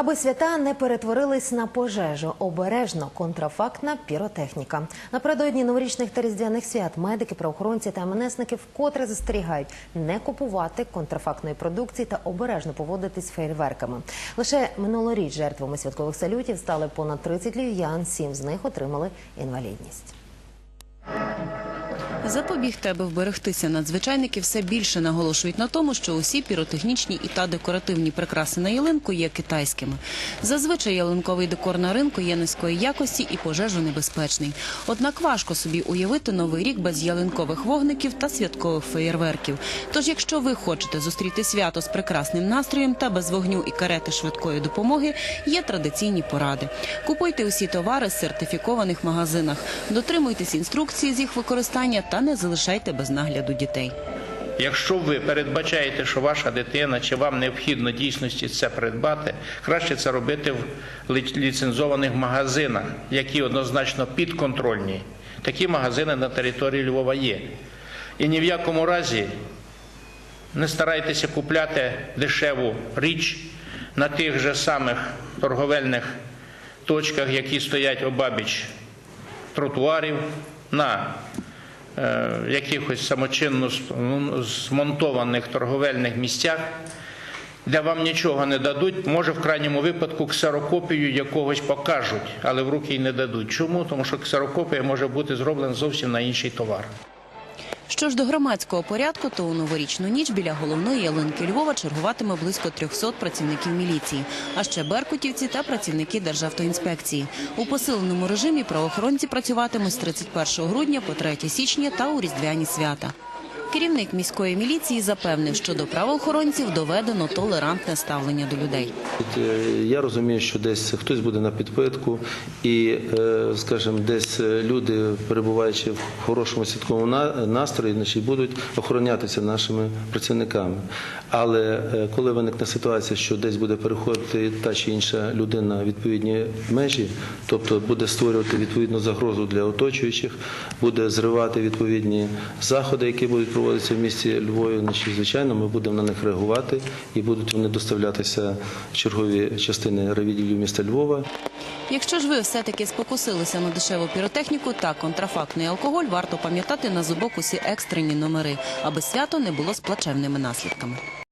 Аби свята не перетворились на пожежу, обережно контрафактна піротехніка. Напередодні новорічних та різдвяних свят медики, правоохоронці та МНСники вкотре застерігають не купувати контрафактної продукції та обережно поводитись фейерверками. Лише минулоріч жертвами святкових салютів стали понад 30 львів'ян, сім з них отримали інвалідність. Запобігти, аби вберегтися надзвичайники все більше наголошують на тому, що усі піротехнічні і та декоративні прикраси на ялинку є китайськими. Зазвичай ялинковий декор на ринку є низької якості і пожежонебезпечний. Однак важко собі уявити новий рік без ялинкових вогників та святкових феєрверків. Тож, якщо ви хочете зустріти свято з прекрасним настроєм та без вогню і карети швидкої допомоги, є традиційні поради. Купуйте усі товари з сертифікованих магазинах, дотримуйтесь інструкції з їх використання та не залишайте без нагляду дітей. Якщо ви передбачаєте, що ваша дитина чи вам необхідно дійсності це придбати, краще це робити в ліцензованих магазинах, які однозначно підконтрольні. Такі магазини на території Львова є. І ні в якому разі не старайтеся купляти дешеву річ на тих же самих торговельних точках, які стоять обабіч тротуарів, на якихось самочинно ну, змонтованих торговельних місцях, де вам нічого не дадуть, може в крайньому випадку ксерокопію якогось покажуть, але в руки й не дадуть. Чому? Тому що ксерокопія може бути зроблена зовсім на інший товар. Що ж до громадського порядку, то у новорічну ніч біля головної ялинки Львова чергуватиме близько 300 працівників міліції, а ще беркутівці та працівники Державтоінспекції. У посиленому режимі правоохоронці працюватимуть з 31 грудня по 3 січня та у різдвяні свята. Керівник міської міліції запевнив, що до правоохоронців доведено толерантне ставлення до людей. Е, Я розумію, що десь хтось буде на підпитку, і, е, скажімо, десь е, люди, перебуваючи в хорошому святковому настрої, будуть охоронятися нашими працівниками. Але коли виникне ситуація, що десь буде переходити та чи інша людина відповідні межі, тобто буде створювати відповідну загрозу для оточуючих, буде зривати відповідні заходи, які будуть проводитися в місті Львові, значить, звичайно, ми будемо на них реагувати і будуть вони доставлятися чергові частини райвідділів міста Львова. Якщо ж ви все-таки спокусилися на дешеву піротехніку та контрафактний алкоголь, варто пам'ятати на зубок усі екстрені номери, аби свято не було з плачевними наслідками.